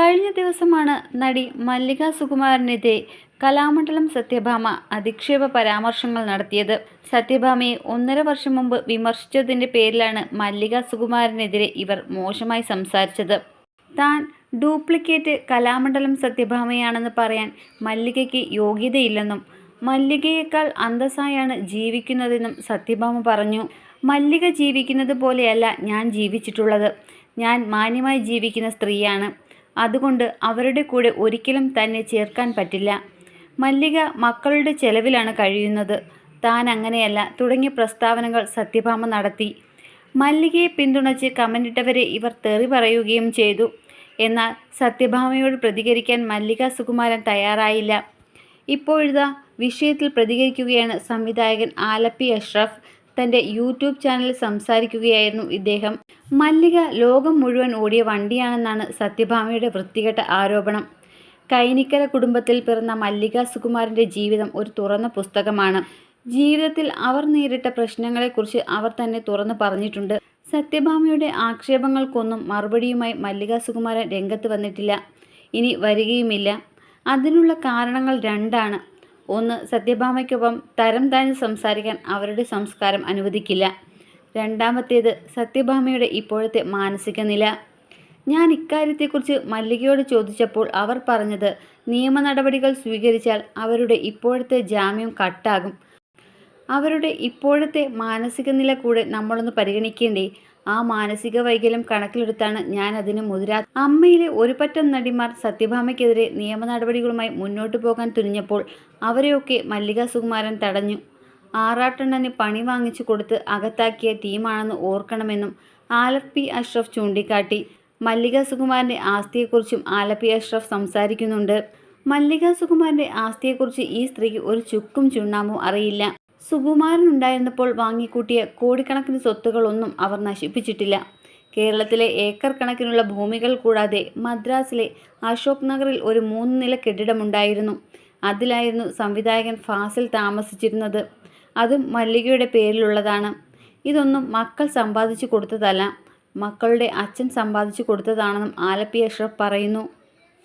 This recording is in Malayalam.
കഴിഞ്ഞ ദിവസമാണ് നടി മല്ലിക സുകുമാരനെതിരെ കലാമണ്ഡലം സത്യഭാമ അധിക്ഷേപ പരാമർശങ്ങൾ നടത്തിയത്. സത്യഭാമയെ ഒന്നര വർഷം മുമ്പ് വിമർശിച്ചതിന്റെ പേരിലാണ് മല്ലിക സുകുമാരനെതിരെ ഇവർ മോശമായി സംസാരിച്ചത്. താൻ ഡ്യൂപ്ലിക്കേറ്റ് കലാമണ്ഡലം സത്യഭാമയാണെന്ന് പറയാൻ മല്ലികയ്ക്ക് യോഗ്യതയില്ലെന്നും മല്ലികയേക്കാൾ അന്തസ്സായാണ് ജീവിക്കുന്നതെന്നും സത്യഭാമ പറഞ്ഞു. മല്ലിക ജീവിക്കുന്നത് പോലെയല്ല ഞാൻ ജീവിച്ചിട്ടുള്ളത്. ഞാൻ മാന്യമായി ജീവിക്കുന്ന സ്ത്രീയാണ്. അതുകൊണ്ട് അവരുടെ കൂടെ ഒരിക്കലും തന്നെ ചേർക്കാൻ പറ്റില്ല. മല്ലിക മക്കളുടെ ചെലവിലാണ് കഴിയുന്നത്. താൻ അങ്ങനെയല്ല തുടങ്ങിയ പ്രസ്താവനകൾ സത്യഭാമ നടത്തി. മല്ലികയെ പിന്തുണച്ച് കമന്റിട്ടവരെ ഇവർ തെറി പറയുകയും ചെയ്തു. എന്നാൽ സത്യഭാമയോട് പ്രതികരിക്കാൻ മല്ലിക സുകുമാരൻ തയ്യാറായില്ല. ഇപ്പോഴിതാ വിഷയത്തിൽ പ്രതികരിക്കുകയാണ് സംവിധായകൻ ആലപ്പി അഷ്റഫ്. തന്റെ യൂട്യൂബ് ചാനലിൽ സംസാരിക്കുകയായിരുന്നു ഇദ്ദേഹം. മല്ലിക ലോകം മുഴുവൻ ഓടിയ വണ്ടിയാണെന്നാണ് സത്യഭാമയുടെ വൃത്തികെട്ട ആരോപണം. കൈനിക്കര കുടുംബത്തിൽ പിറന്ന മല്ലിക സുകുമാരന്റെ ജീവിതം ഒരു തുറന്ന പുസ്തകമാണ്. ജീവിതത്തിൽ അവർ നേരിട്ട പ്രശ്നങ്ങളെക്കുറിച്ച് അവർ തന്നെ തുറന്നു പറഞ്ഞിട്ടുണ്ട്. സത്യഭാമയുടെ ആക്ഷേപങ്ങൾക്കൊന്നും മറുപടിയുമായി മല്ലിക സുകുമാരൻ രംഗത്ത് വന്നിട്ടില്ല. ഇനി വരികയുമില്ല. അതിനുള്ള കാരണങ്ങൾ രണ്ടാണ്. ഒന്ന് സത്യഭാമയ്ക്കൊപ്പം തരം താഴ്ന്ന് സംസാരിക്കാൻ അവരുടെ സംസ്കാരം അനുവദിക്കില്ല. രണ്ടാമത്തേത് സത്യഭാമയുടെ ഇപ്പോഴത്തെ മാനസിക നില. ഞാൻ ഇക്കാര്യത്തെക്കുറിച്ച് മല്ലികയോട് ചോദിച്ചപ്പോൾ അവർ പറഞ്ഞത് നിയമ നടപടികൾ സ്വീകരിച്ചാൽ അവരുടെ ഇപ്പോഴത്തെ ജാമ്യം കട്ടാകും. അവരുടെ ഇപ്പോഴത്തെ മാനസിക നില കൂടെ നമ്മളൊന്ന് പരിഗണിക്കേണ്ടേ? ആ മാനസിക വൈകല്യം കണക്കിലെടുത്താണ് ഞാൻ അതിന് മുതിരാ അമ്മയിലെ ഒരുപറ്റം നടിമാർ സത്യഭാമയ്ക്കെതിരെ നിയമ നടപടികളുമായി മുന്നോട്ടു പോകാൻ തുനിഞ്ഞപ്പോൾ അവരെയൊക്കെ മല്ലിക സുകുമാരൻ തടഞ്ഞു. ആറാട്ടെണ്ണന് പണി വാങ്ങിച്ചു കൊടുത്ത് അകത്താക്കിയ ടീമാണെന്ന് ഓർക്കണമെന്നും ആലപ്പി അഷ്റഫ് ചൂണ്ടിക്കാട്ടി. മല്ലിക സുകുമാരന്റെ ആസ്തിയെക്കുറിച്ചും ആലപ്പി അഷ്റഫ് സംസാരിക്കുന്നുണ്ട്. മല്ലിക സുകുമാരന്റെ ആസ്തിയെക്കുറിച്ച് ഈ സ്ത്രീക്ക് ഒരു ചുക്കും ചുണ്ണാമ്പും അറിയില്ല. സുകുമാരൻ ഉണ്ടായിരുന്നപ്പോൾ വാങ്ങിക്കൂട്ടിയ കോടിക്കണക്കിന് സ്വത്തുകളൊന്നും അവർ നശിപ്പിച്ചിട്ടില്ല. കേരളത്തിലെ ഏക്കർ കണക്കിനുള്ള ഭൂമികൾ കൂടാതെ മദ്രാസിലെ അശോക് നഗറിൽ ഒരു മൂന്ന് നില കെട്ടിടമുണ്ടായിരുന്നു. അതിലായിരുന്നു സംവിധായകൻ ഫാസിൽ താമസിച്ചിരുന്നത്. അതും മല്ലികയുടെ പേരിലുള്ളതാണ്. ഇതൊന്നും മക്കൾ സമ്പാദിച്ചു കൊടുത്തതല്ല. മക്കളുടെ അച്ഛൻ സമ്പാദിച്ചു കൊടുത്തതാണെന്നും ആലപ്പി അഷ്റഫ് പറയുന്നു.